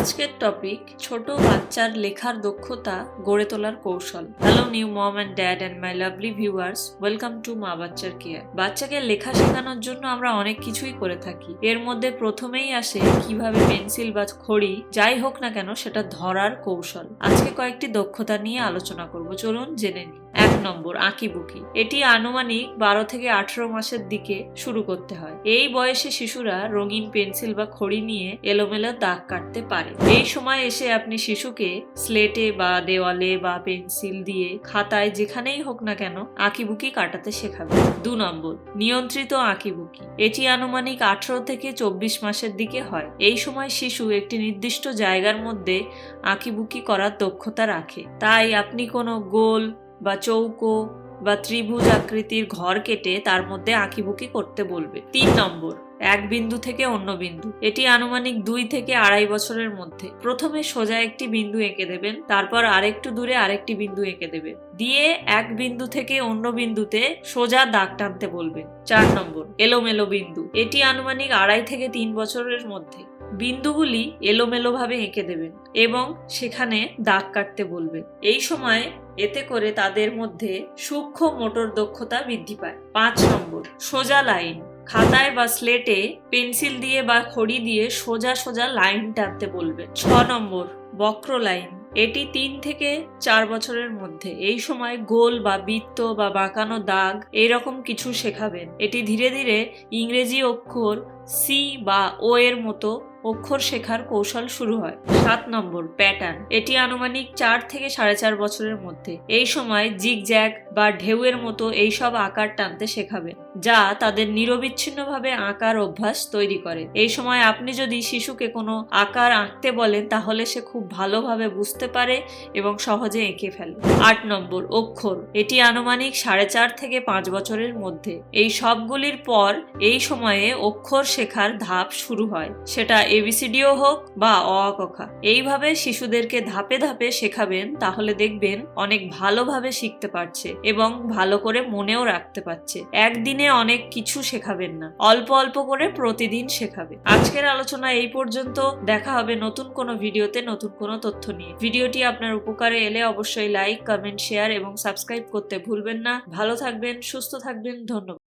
আজকের টপিক ছোট বাচ্চার লেখার দক্ষতা গড়ে তোলার কৌশল। Hello new mom and dad and my lovely viewers welcome to মা বাচ্চার কেয়ার বাচ্চাকে লেখা শেখানোর জন্য আমরা অনেক কিছুই করে থাকি। এর মধ্যে প্রথমেই আসে কীভাবে পেন্সিল বা খড়ি, যাই হোক না কেন, সেটা ধরার কৌশল। আজকে কয়েকটি দক্ষতা নিয়ে আলোচনা করব, চলুন জেনে নিই। নম্বর, আঁকিবুকি। এটি আনুমানিক বারো থেকে আঠারো মাসের দিকে শুরু করতে হয়। এই বয়সে শিশুরা রঙিন পেন্সিল বা খড়ি নিয়ে এলোমেলো দাগ কাটতে পারে। এই সময় এসে আপনি শিশুকে স্লেটে বা দেওয়ালে বা পেন্সিল দিয়ে খাতায় যেখানেই হোক না কেন আঁকিবুকি কাটাতে শেখাবেন দু নম্বর, নিয়ন্ত্রিত আঁকিবুকি। এটি আনুমানিক আঠারো থেকে চব্বিশ মাসের দিকে হয়। এই সময় শিশু একটি নির্দিষ্ট জায়গার মধ্যে আঁকিবুকি করার দক্ষতা রাখে। তাই আপনি কোনো গোল বা চৌকো বা ত্রিভুজ আকৃতির ঘর কেটে তার মধ্যে আঁকিবুকি করতে বলবে। তিন নম্বর, এক বিন্দু থেকে অন্য বিন্দু। এটি আনুমানিক দুই থেকে আড়াই বছরের মধ্যে। প্রথমে সোজা একটি বিন্দু এঁকে দেবেন, তারপর আরেকটু দূরে আরেকটি বিন্দু এঁকে দেবেন। দিয়ে এক বিন্দু থেকে অন্য বিন্দুতে সোজা দাগ টানতে বলবেন চার নম্বর, এলোমেলো বিন্দু। এটি আনুমানিক আড়াই থেকে তিন বছরের মধ্যে। বিন্দুগুলি এলোমেলোভাবে এঁকে দেবেন এবং সেখানে দাগ কাটতে বলবেন এই সময় এতে করে তাদের মধ্যে সূক্ষ্ম মোটর দক্ষতা বৃদ্ধি পায়। পাঁচ নম্বর, সোজা লাইন। খাতায় বা স্লেটে পেন্সিল দিয়ে বা খড়ি দিয়ে সোজা সোজা লাইন টানতে বলবেন ছ নম্বর, বক্র লাইন। এটি তিন থেকে চার বছরের মধ্যে। এই সময় গোল বা বৃত্ত বা বাঁকানো দাগ এরকম কিছু শেখাবেন। এটি ধীরে ধীরে ইংরেজি অক্ষর সি বা ও এর মতো অক্ষর শেখার কৌশল শুরু হয়। সাত নম্বর প্যাটার্ন এটি আনুমানিক চার থেকে সাড়ে চার বছরের মধ্যে। এই সময় জিগ জিগজ্যাগ বা ঢেউয়ের মতো এইসব আকার টানতে শেখাবে, যা তাদের নিরবিচ্ছিন্নভাবে আঁকার অভ্যাস তৈরি করে। এই সময় আপনি যদি শিশুকে কোনো আকার আঁকতে বলেন, তাহলে সে খুব ভালোভাবে বুঝতে পারে এবং সহজে এঁকে ফেলে। আট নম্বর, অক্ষর। এটি আনুমানিক সাড়ে চার থেকে পাঁচ বছরের মধ্যে। এই সবগুলির পর এই সময়ে অক্ষর শেখার ধাপ শুরু হয়। সেটা এবিসিডিও হোক বা অ আ ক খ এইভাবে শিশুদেরকে ধাপে ধাপে শেখাবেন, তাহলে দেখবেন অনেক ভালোভাবে শিখতে পারছে এবং ভালো করে মনেও রাখতে পারছে। একদিনে অনেক কিছু শেখাবেন না, অল্প অল্প করে প্রতিদিন শেখাবে। আজকের আলোচনা এই পর্যন্ত, দেখা হবে নতুন কোনো ভিডিওতে নতুন কোনো তথ্য নিয়ে। ভিডিওটি আপনার উপকারে এলে অবশ্যই লাইক, কমেন্ট, শেয়ার এবং সাবস্ক্রাইব করতে ভুলবেন না। ভালো থাকবেন, সুস্থ থাকবেন, ধন্যবাদ।